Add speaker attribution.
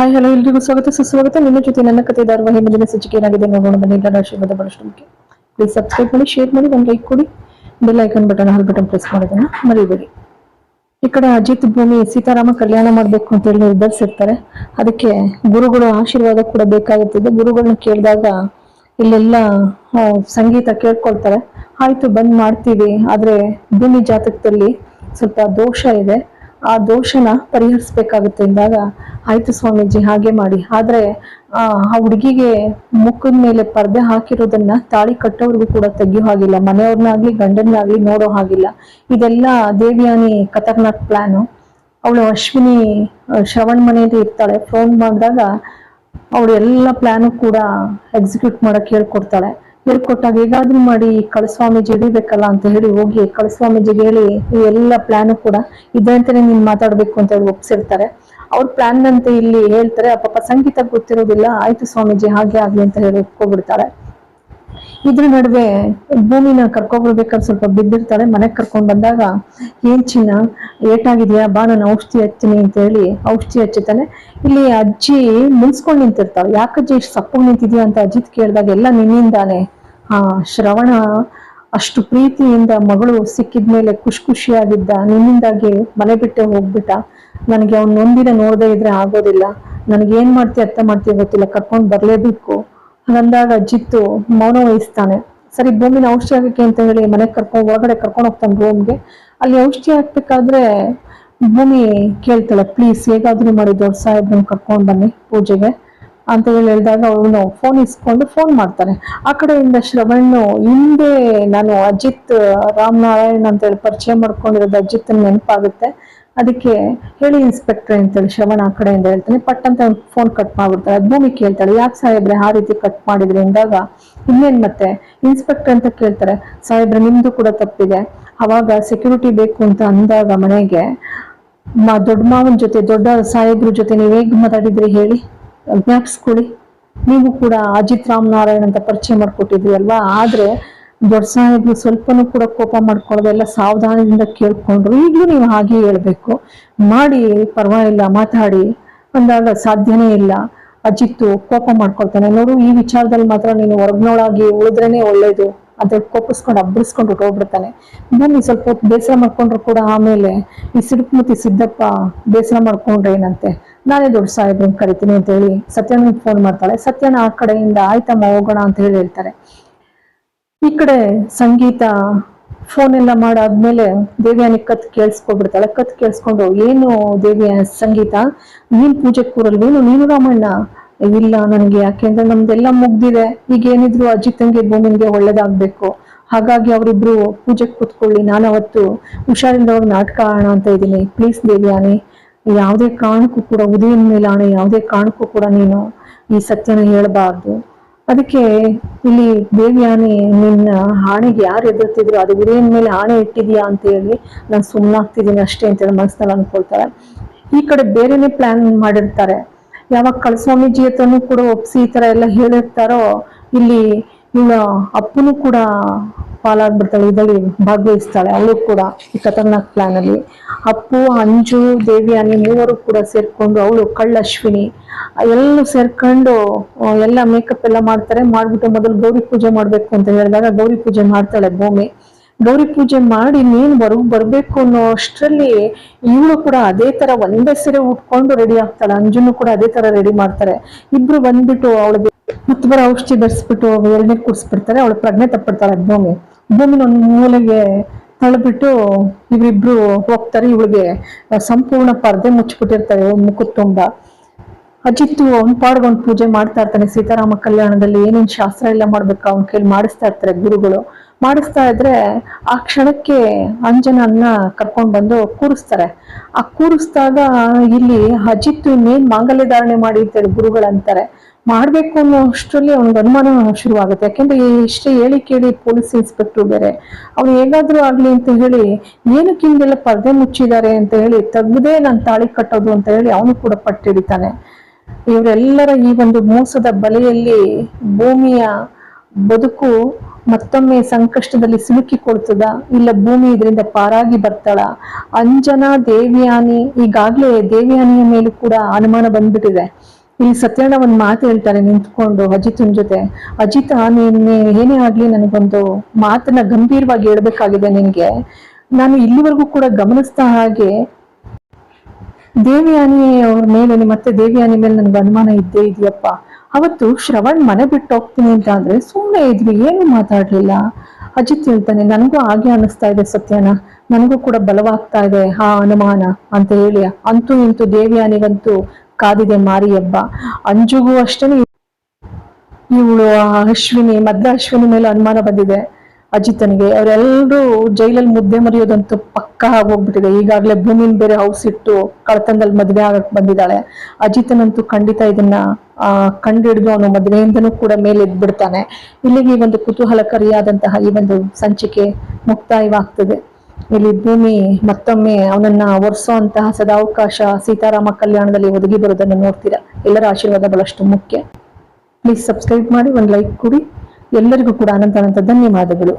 Speaker 1: Hi hello ಎಲ್ರಿಗೂ ಸ್ವಾಗತ. ಸುಸ್ವಾಗತ. ನಿಮ್ಮ ಜೊತೆ ನನ್ನ ಕತೆ ಧಾರಾವಾಹಿ ಮುಂದಿನ ಸಂಚಿಕೆ ಏನಾಗಿದೆ ನೋಡೋಣ. ಬನ್ನಿ ಆಶೀರ್ವಾದ ಬಹಳಷ್ಟು ಮುಖ್ಯ. ಪ್ಲೀಸ್ ಸಬ್ಸ್ಕ್ರೈಬ್ ಮಾಡಿ ಶೇರ್ ಮಾಡಿ, ಒಂದು ಲೈಕ್ ಕೊಡಿ. ಬೆಲ್ ಐಕನ್ ಬಟನ್ ಹಾಲ್ ಬಟನ್ ಪ್ರೆಸ್ ಮಾಡೋದನ್ನ ಮರಿಬೇಡಿ. ಈ ಕಡೆ ಅಜಿತ್ ಭೂಮಿ, ಸೀತಾರಾಮ ಕಲ್ಯಾಣ ಮಾಡ್ಬೇಕು ಅಂತ ಹೇಳಿ ನಿರ್ಧರಿಸಿರ್ತಾರೆ ಅದಕ್ಕೆ ಗುರುಗಳು ಆಶೀರ್ವಾದ ಕೂಡ ಬೇಕಾಗುತ್ತದೆ. ಗುರುಗಳನ್ನ ಕೇಳಿದಾಗ ಇಲ್ಲೆಲ್ಲ ಸಂಗೀತ ಕೇಳ್ಕೊಳ್ತಾರೆ. ಆಯ್ತು, ಬಂದ್ ಮಾಡ್ತೀವಿ. ಆದ್ರೆ ಭೂಮಿ ಜಾತಕದಲ್ಲಿ ಸ್ವಲ್ಪ ದೋಷ ಇದೆ. ಆ ದೋಷನ ಪರಿಹರಿಸ್ಬೇಕಾಗುತ್ತೆ ಅಂದಾಗ ಆಯ್ತು ಸ್ವಾಮೀಜಿ, ಹಾಗೆ ಮಾಡಿ. ಆದ್ರೆ, ಆ ಹುಡುಗಿಗೆ ಮುಖದ ಮೇಲೆ ಪರ್ದೆ ಹಾಕಿರೋದನ್ನ ತಾಳಿ ಕಟ್ಟೋರ್ಗೂ ಕೂಡ ತೆಗಿಯೋ ಹಾಗಿಲ್ಲ. ಮನೆಯವ್ರನ್ನಾಗ್ಲಿ ಗಂಡನ್ನಾಗ್ಲಿ ನೋಡೋ ಹಾಗಿಲ್ಲ. ಇದೆಲ್ಲ ದೇವಿಯಾನಿ ಖತರ್ನಾಕ್ ಪ್ಲಾನು ಅವಳು ಅಶ್ವಿನಿ ಶ್ರವಣ್ ಮನೆಯಲ್ಲಿ ಇರ್ತಾಳೆ. ಫೋನ್ ಮಾಡಿದಾಗ, ಅವಳು ಎಲ್ಲ ಪ್ಲಾನು ಕೂಡ ಎಕ್ಸಿಕ್ಯೂಟ್ ಮಾಡಕ್ ಹೇಳ್ಕೊಡ್ತಾಳೆ. ಹೇಳ್ಕೊಟ್ಟಾಗ ಹೇಗಾದ್ರೂ ಮಾಡಿ ಕಳಸ್ವಾಮೀಜಿ ಹಿಡಿಬೇಕಲ್ಲ ಅಂತ ಹೇಳಿ ಹೋಗಿ ಕಳಸ್ವಾಮೀಜಿಗೆ ಹೇಳಿ ಎಲ್ಲ ಪ್ಲಾನು ಕೂಡ ಇದೆ ಅಂತಾನೆ ನೀನ್ ಮಾತಾಡ್ಬೇಕು ಅಂತ ಹೇಳಿ ಒಪ್ಸಿರ್ತಾರೆ. ಅವ್ರ ಪ್ಲಾನ್ ನಂತೆ ಇಲ್ಲಿ ಹೇಳ್ತಾರೆ, ಆ ಪಾಪ ಸಂಗೀತ ಗೊತ್ತಿರೋದಿಲ್ಲ, ಆಯ್ತು ಸ್ವಾಮೀಜಿ ಹಾಗೆ ಆಗ್ಲಿ ಅಂತ ಹೇಳಿ ಒಪ್ಕೊಬಿಡ್ತಾಳೆ ಇದ್ರ ನಡುವೆ ಭೂಮಿನ ಕರ್ಕೊಂಡ್ ಬರ್ಬೇಕಾದ್ರೆ ಸ್ವಲ್ಪ ಬಿದ್ದಿರ್ತಾಳೆ ಮನೆಗ್ ಕರ್ಕೊಂಡ್ ಬಂದಾಗ, ಏನ್ ಚಿನ್ನ, ಏಟಾಗಿದ್ಯಾ? ಬಾ ನಾನು ಔಷಧಿ ಹಚ್ತೀನಿ ಅಂತ ಹೇಳಿ ಔಷಧಿ ಹಚ್ಚುತ್ತಾನೆ. ಇಲ್ಲಿ ಅಜ್ಜಿ ಮುನ್ಸ್ಕೊಂಡ್ ನಿಂತಿರ್ತಾಳೆ. ಯಾಕಜ್ಜಿ ಇಷ್ಟು ಸಪ್ಪಗ್ ನಿಂತಿದ್ಯಾ? ಅಂತ ಅಜಿತ್ ಕೇಳಿದಾಗ, ಎಲ್ಲ ನಿನ್ನಿಂದಾನೆ. ಆ, ಶ್ರವಣ ಅಷ್ಟು ಪ್ರೀತಿಯಿಂದ ಮಗಳು ಸಿಕ್ಕಿದ ಮೇಲೆ ಖುಷಿ ಖುಷಿಯಾಗಿದ್ದ, ನಿನ್ನಿಂದಾಗಿ ಮನೆ ಬಿಟ್ಟೆ ಹೋಗ್ಬಿಟ್ಟ. ನನಗೆ ಅವ್ನು ನೊಂದಿನ ನೋಡದೆ ಇದ್ರೆ ಆಗೋದಿಲ್ಲ. ನನಗೆ ಏನ್ ಮಾಡ್ತೀಯ ಅರ್ಥ ಮಾಡ್ತೀಯ ಗೊತ್ತಿಲ್ಲ, ಕರ್ಕೊಂಡು ಬರಲೇಬೇಕು. ಹಂಗಂದಾಗ ಅಜ್ಜಿತ್ತು ಮೌನ ವಹಿಸ್ತಾನೆ. ಸರಿ, ಭೂಮಿನ ಔಷಧಿ ಹಾಕಕ್ಕೆ ಅಂತ ಹೇಳಿ ಮನೆಗೆ ಕರ್ಕೊಂಡು ಒಳಗಡೆ ಕರ್ಕೊಂಡು ಹೋಗ್ತಾನೆ ರೂಮ್ಗೆ ಅಲ್ಲಿ ಔಷಧಿ ಹಾಕ್ಬೇಕಾದ್ರೆ ಭೂಮಿ ಕೇಳ್ತಾಳೆ ಪ್ಲೀಸ್ ಹೇಗಾದ್ರೂ ಮಾಡಿ ದೊಡ್ಡ ಸಾಹೇಬ್ರನ್ನ ಕರ್ಕೊಂಡು ಬನ್ನಿ ಪೂಜೆಗೆ. ಅಂತ ಹೇಳಿ ಹೇಳಿದಾಗ ಅವನು ಫೋನ್ ಇಸ್ಕೊಂಡು ಫೋನ್ ಮಾಡ್ತಾನೆ. ಆ ಕಡೆಯಿಂದ ಶ್ರವಣ್ಣು ಹಿಂದೆ ನಾನು ಅಜಿತ್ ರಾಮನಾರಾಯಣ್ ಅಂತ ಹೇಳಿ ಪರಿಚಯ ಮಾಡ್ಕೊಂಡಿರೋದು ಅಜಿತ್ ನೆನಪಾಗುತ್ತೆ. ಅದಕ್ಕೆ ಹೇಳಿ ಇನ್ಸ್ಪೆಕ್ಟ್ರೆ ಅಂತೇಳಿ ಶ್ರವಣ ಆ ಕಡೆಯಿಂದ ಹೇಳ್ತಾನೆ. ಪಟ್ ಅಂತ ಫೋನ್ ಕಟ್ ಮಾಡ್ಬಿಡ್ತಾಳೆ ಭೂಮಿ ಕೇಳ್ತಾಳೆ. ಯಾಕೆ ಸಾಹೇಬ್ರೆ ಆ ರೀತಿ ಕಟ್ ಮಾಡಿದ್ರಿ ಅಂದಾಗ ಇನ್ನೇನ್ ಮತ್ತೆ? ಇನ್ಸ್ಪೆಕ್ಟರ್ ಅಂತ ಕೇಳ್ತಾರೆ. ಸಾಹೇಬ್ರೆ, ನಿಮ್ದು ಕೂಡ ತಪ್ಪಿದೆ. ಅವಾಗ ಸೆಕ್ಯೂರಿಟಿ ಬೇಕು ಅಂತ ಅಂದಾಗ ಮನೆಗೆ, ಮಾ, ದೊಡ್ಡ ಮಾವನ ಜೊತೆ, ದೊಡ್ಡ ಸಾಹೇಬ್ರ ಜೊತೆ ನೀವ್ ಹೇಗ್ ಮಾತಾಡಿದ್ರಿ ಹೇಳಿ? ಜ್ಞಾಪಿಸ್ಕೊಳ್ಳಿ ನೀವು ಕೂಡ ಅಜಿತ್ ರಾಮನಾರಾಯಣ್ ಅಂತ ಪರಿಚಯ ಮಾಡ್ಕೊಟ್ಟಿದ್ರಿ ಅಲ್ವಾ? ಆದ್ರೆ ದೊಡ್ಡ ಸ್ವಲ್ಪನೂ ಕೂಡ ಕೋಪ ಮಾಡ್ಕೊಳ್ಳೋದು ಎಲ್ಲ ಸಾವಧಾನದಿಂದ ಕೇಳ್ಕೊಂಡ್ರು. ಈಗಲೂ ನೀವು ಹಾಗೆ ಹೇಳ್ಬೇಕು. ಮಾಡಿ, ಪರವಾಗಿಲ್ಲ, ಮಾತಾಡಿ. ಅಂದಾಗ ಸಾಧ್ಯನೇ ಇಲ್ಲ. ಅಜಿತ್ತು ಕೋಪ ಮಾಡ್ಕೊಳ್ತಾನೆ. ನೋಡು, ಈ ವಿಚಾರದಲ್ಲಿ ಮಾತ್ರ ನೀನು ಹೊರಗ್ನೋಳಾಗಿ ಉಳಿದ್ರೇನೆ ಒಳ್ಳೇದು. ಅಂತ ಕೋಪಿಸ್ಕೊಂಡು ಅಬ್ಬರಿಸ್ಕೊಂಡು ಹೋಗ್ಬಿಡ್ತಾನೆ ಬನ್ನಿ, ಸ್ವಲ್ಪ ಹೊತ್ತು ಬೇಸರ ಮಾಡ್ಕೊಂಡ್ರು ಕೂಡ ಆಮೇಲೆ. ಈ ಸಿಡುಕ್ಮುತಿ ಸಿದ್ದಪ್ಪ ಬೇಸರ ಮಾಡ್ಕೊಂಡ್ರೆ ಏನಂತೆ ನಾನೇ ದೊಡ್ಡ ಸಾಹೇಬ್ರನ್ನ ಕರಿತೀನಿ ಅಂತ ಹೇಳಿ ಸತ್ಯನ ಫೋನ್ ಮಾಡ್ತಾಳೆ. ಸತ್ಯನ ಆ ಕಡೆಯಿಂದ, ಆಯ್ತಮ್ಮ, ಹೋಗೋಣ ಅಂತ ಹೇಳಿ ಹೇಳ್ತಾರೆ. ಈ ಕಡೆ ಸಂಗೀತ ಫೋನ್ ಎಲ್ಲ ಮಾಡಾದ್ಮೇಲೆ ದೇವಿಯಾನಿ ಕತ್ ಕೇಳಿಸ್ಕೊಬಿಡ್ತಾಳೆ. ಕತ್ ಕೇಳಿಸ್ಕೊಂಡು, ಏನು ದೇವಿಯ, ಸಂಗೀತ? ನೀನ್ ಪೂಜೆ ಕೂರಲ್ವೇನು ನೀನು ರಾಮಣ್ಣ ಇಲ್ಲ, ನನಗೆ ಯಾಕೆಂದ್ರೆ ನಮ್ದೆಲ್ಲ ಮುಗ್ದಿದೆ. ಈಗ ಏನಿದ್ರು ಅಜ್ಜಿ ತಂಗಿ ಭೂಮಿಗೆ ಒಳ್ಳೇದಾಗ್ಬೇಕು. ಹಾಗಾಗಿ ಅವರಿಬ್ರು ಪೂಜೆಗೆ ಕೂತ್ಕೊಳ್ಳಿ. ನಾನು ಅವತ್ತು ಹುಷಾರಿಲ್ಲದವ್ರು ನಾಟಕ ಆಡೋಣ ಅಂತ ಇದ್ದೀನಿ. ಪ್ಲೀಸ್ ದೇವಿಯಾನಿ ಯಾವುದೇ ಕಾರಣಕ್ಕೂ ಕೂಡ ಉದಯನ ಮೇಲೆ ಆಣೆ ಯಾವುದೇ ಕಾರಣಕ್ಕೂ ಕೂಡ ನೀನು ಈ ಸತ್ಯನ ಹೇಳಬಾರ್ದು. ಅದಕ್ಕೆ ಇಲ್ಲಿ ದೇವ್ಯಾನೆ ನಿನ್ನ ಹಾಣೆಗೆ ಯಾರು ಎದುರ್ತಿದ್ರು ಅದು ಉದಯನ ಮೇಲೆ ಆಣೆ ಇಟ್ಟಿದ್ಯಾ ಅಂತ ಹೇಳಿ ನಾನು ಸುಮ್ಮನಾಗ್ತಿದ್ದೀನಿ ಅಷ್ಟೇ ಅಂತ ಹೇಳಿ ಮನಸ್ಸಲ್ಲಿ ಅನ್ಕೊಳ್ತಾರೆ ಈ ಕಡೆ ಬೇರೆನೆ ಪ್ಲಾನ್ ಮಾಡಿರ್ತಾರೆ. ಯಾವಾಗ ಕಳಸ್ವಾಮೀಜಿ ಹತ್ರನೂ ಕೂಡ ಒಪ್ಸಿ ಈ ತರ ಎಲ್ಲ ಹೇಳಿರ್ತಾರೋ, ಇಲ್ಲಿ ಇವಳ ಅಪ್ಪನೂ ಕೂಡ ಪಾಲಾಗ್ಬಿಡ್ತಾಳೆ, ಇದರಲ್ಲಿ ಭಾಗವಹಿಸ್ತಾಳೆ, ಅವಳು ಕೂಡ ಈ ಖತರ್ನಾಕ್ ಪ್ಲಾನ್ ಅಲ್ಲಿ. ಅಪ್ಪು, ಅಂಜು ದೇವಿ ದೇವಿಯಾನಿ ಮೂವರು ಕೂಡ ಸೇರ್ಕೊಂಡು, ಅವಳು ಕಳ್ಳಶ್ವಿನಿ. ಎಲ್ಲ ಸೇರ್ಕೊಂಡು ಎಲ್ಲ ಮೇಕಪ್ ಎಲ್ಲ ಮಾಡ್ತಾರೆ, ಮಾಡ್ಬಿಟ್ಟು ಮೊದಲು ಗೌರಿ ಪೂಜೆ ಮಾಡ್ಬೇಕು ಅಂತ ಹೇಳಿದಾಗ ಗೌರಿ ಪೂಜೆ ಮಾಡ್ತಾಳೆ ಭೂಮಿ. ಗೌರಿ ಪೂಜೆ ಮಾಡಿ ನೀನ್ ಹೊರಗ್ ಬರ್ಬೇಕು ಅನ್ನೋ ಅಷ್ಟರಲ್ಲಿ ಇವಳು ಕೂಡ ಅದೇ ತರ ಒಂದೇ ಸೀರೆ ಉಟ್ಕೊಂಡು ರೆಡಿ ಆಗ್ತಾಳೆ. ಅಂಜುನು ಕೂಡ ಅದೇ ತರ ರೆಡಿ ಮಾಡ್ತಾರೆ. ಇಬ್ರು ಬಂದ್ಬಿಟ್ಟು ಅವಳಿಗೆ ಮತ್ತೊಬ್ಬರ ಔಷಧಿ ಧರಿಸ್ಬಿಟ್ಟು ಎರಡನೇ ಕೂರಿಸ್ಬಿಡ್ತಾರೆ. ಅವಳು ಪ್ರಜ್ಞೆ ತಪ್ಪಿಡ್ತಾಳೆ ಭೂಮಿ ಭೂಮಿನ ಒಂದು ಮೂಲೆಗೆ ತಳ್ಬಿಟ್ಟು ಇವ್ರಿಬ್ರು ಹೋಗ್ತಾರೆ. ಇವಳಿಗೆ ಸಂಪೂರ್ಣ ಪರ್ದೆ ಮುಚ್ಚಿಬಿಟ್ಟಿರ್ತಾರೆ. ಮುಖದ ತುಂಬ ಅಜಿತ್ತು ಅವ್ನ ಪಾಡ್ಗೊಂಡು ಪೂಜೆ ಮಾಡ್ತಾ ಇರ್ತಾನೆ. ಸೀತಾರಾಮ ಕಲ್ಯಾಣದಲ್ಲಿ ಏನೇನ್ ಶಾಸ್ತ್ರ ಎಲ್ಲ ಮಾಡ್ಬೇಕು ಅವ್ನ ಕೇಳಿ ಮಾಡಿಸ್ತಾ ಇರ್ತಾರೆ ಗುರುಗಳು. ಮಾಡಿಸ್ತಾ ಇದ್ರೆ ಆ ಕ್ಷಣಕ್ಕೆ ಅಂಜನನ್ನ ಕರ್ಕೊಂಡ್ ಬಂದು ಕೂರಿಸ್ತಾರೆ. ಆ ಕೂರಿಸ್ದಾಗ ಇಲ್ಲಿ ಅಜಿತ್ ಇನ್ನೇನ್ ಮಾಂಗಲ್ಯ ಧಾರಣೆ ಮಾಡಿರ್ತಾರೆ ಗುರುಗಳಂತಾರೆ ಮಾಡ್ಬೇಕು ಅನ್ನೋ ಅಷ್ಟರಲ್ಲಿ ಅವ್ನಿಗೆ ಅನುಮಾನ ಶುರುವಾಗುತ್ತೆ. ಯಾಕೆಂದ್ರೆ ಇಷ್ಟೇ ಹೇಳಿ ಕೇಳಿ ಪೊಲೀಸ್ ಇನ್ಸ್ಪೆಕ್ಟರ್ ಬೇರೆ. ಅವ್ನು ಹೇಗಾದರೂ ಆಗ್ಲಿ ಅಂತ ಹೇಳಿ ಏನಕ್ಕೆ ಹಿಂಗೆಲ್ಲ ಪರ್ದೆ ಮುಚ್ಚಿದ್ದಾರೆ ಅಂತ ಹೇಳಿ ತೆಗ್ದೇ ನಾನು ತಾಳಿ ಕಟ್ಟೋದು ಅಂತ ಹೇಳಿ ಅವನು ಕೂಡ ಪಟ್ಟಿಡಿತಾನೆ. ಇವರೆಲ್ಲರ ಈ ಒಂದು ಮೋಸದ ಬಲೆಯಲ್ಲಿ ಭೂಮಿಯ ಬದುಕು ಮತ್ತೊಮ್ಮೆ ಸಂಕಷ್ಟದಲ್ಲಿ ಸಿಲುಕಿಕೊಳ್ತದ ಇಲ್ಲ ಭೂಮಿ ಇದರಿಂದ ಪಾರಾಗಿ ಬರ್ತಾಳ? ಅಂಜನಾ ದೇವಿಯಾನಿ, ಈಗಾಗ್ಲೇ ದೇವಿಯಾನಿಯ ಮೇಲೂ ಕೂಡ ಅನುಮಾನ ಬಂದ್ಬಿಟ್ಟಿದೆ. ಇಲ್ಲಿ ಸತ್ಯಣ್ಣ ಒಂದು ಮಾತು ಹೇಳ್ತಾರೆ ನಿಂತ್ಕೊಂಡು ಅಜಿತನ್ ಜೊತೆ. ಅಜಿತ, ನಿನ್ನೆ ಏನೇ ಆಗ್ಲಿ ನನಗೊಂದು ಮಾತನ್ನ ಗಂಭೀರವಾಗಿ ಹೇಳ್ಬೇಕಾಗಿದೆ ನಿನ್ಗೆ. ನಾನು ಇಲ್ಲಿವರೆಗೂ ಕೂಡ ಗಮನಿಸ್ತಾ ಹಾಗೆ ದೇವಿಯಾನಿ ಅವ್ರ ಮೇಲೆ ಮತ್ತೆ ದೇವಿಯಾನಿ ಮೇಲೆ ನನ್ಗೆ ಅನುಮಾನ ಇದ್ದೇ ಇದೆಯಪ್ಪ. ಅವತ್ತು ಶ್ರವಣ್ ಮನೆ ಬಿಟ್ಟು ಹೋಗ್ತೀನಿ ಅಂತ ಅಂದ್ರೆ ಸುಮ್ಮನೆ ಇದ್ವಿ, ಏನು ಮಾತಾಡ್ಲಿಲ್ಲ. ಅಜಿತ್ ಹೇಳ್ತಾನೆ, ನನಗೂ ಹಾಗೆ ಅನಿಸ್ತಾ ಇದೆ ಸತ್ಯನ. ನನಗೂ ಕೂಡ ಬಲವಾಗ್ತಾ ಇದೆ, ಆ ಅನುಮಾನ ಅಂತ ಹೇಳಿ. ಅಂತೂ ಇಂತೂ ದೇವಿಯಾನಿಗಂತೂ ಕಾದಿದೆ ಮಾರಿ ಹಬ್ಬ ಅಂಜುಗೂ ಅಷ್ಟೇನೆ ಇವಳು ಅಶ್ವಿನಿ ಮದ್ದ ಅಶ್ವಿನಿ ಮೇಲೆ ಅನುಮಾನ ಬಂದಿದೆ. ಅಜಿತನಿಗೆ ಅವರೆಲ್ಲರೂ ಜೈಲಲ್ಲಿ ಮುದ್ದೆ ಮರೆಯೋದಂತೂ ಪಕ್ಕ ಆಗೋಗ್ಬಿಟ್ಟಿದೆ. ಈಗಾಗಲೇ ಭೂಮಿನ ಬೇರೆ ಹೌಸ್ ಇಟ್ಟು ಕಳ್ತನದಲ್ಲಿ ಮದುವೆ ಆಗಕ್ ಬಂದಿದ್ದಾಳೆ. ಅಜಿತನಂತೂ ಖಂಡಿತ ಇದನ್ನ, ಆ, ಕಂಡಿಡಿದು ಅವನು ಮದುವೆಯಿಂದನೂ ಕೂಡ ಮೇಲೆ ಎದ್ಬಿಡ್ತಾನೆ ಇಲ್ಲಿಗೆ ಒಂದು ಕುತೂಹಲಕಾರಿಯಾದಂತಹ ಈ ಒಂದು ಸಂಚಿಕೆ ಮುಕ್ತಾಯವಾಗ್ತದೆ. ಇಲ್ಲಿ ಭೂಮಿ ಮತ್ತೊಮ್ಮೆ ಅವನನ್ನ ಒರೆಸೋ ಸದಾವಕಾಶ ಸೀತಾರಾಮ ಕಲ್ಯಾಣದಲ್ಲಿ ಒದಗಿ ಬರೋದನ್ನು ನೋಡ್ತೀರಾ? ಎಲ್ಲರ ಆಶೀರ್ವಾದ ಬಹಳಷ್ಟು ಮುಖ್ಯ. ಪ್ಲೀಸ್ ಸಬ್ಸ್ಕ್ರೈಬ್ ಮಾಡಿ, ಒಂದು ಲೈಕ್ ಕೊಡಿ. ಎಲ್ಲರಿಗೂ ಕೂಡ ಅನಂತ ಅನಂತ ಧನ್ಯವಾದಗಳು.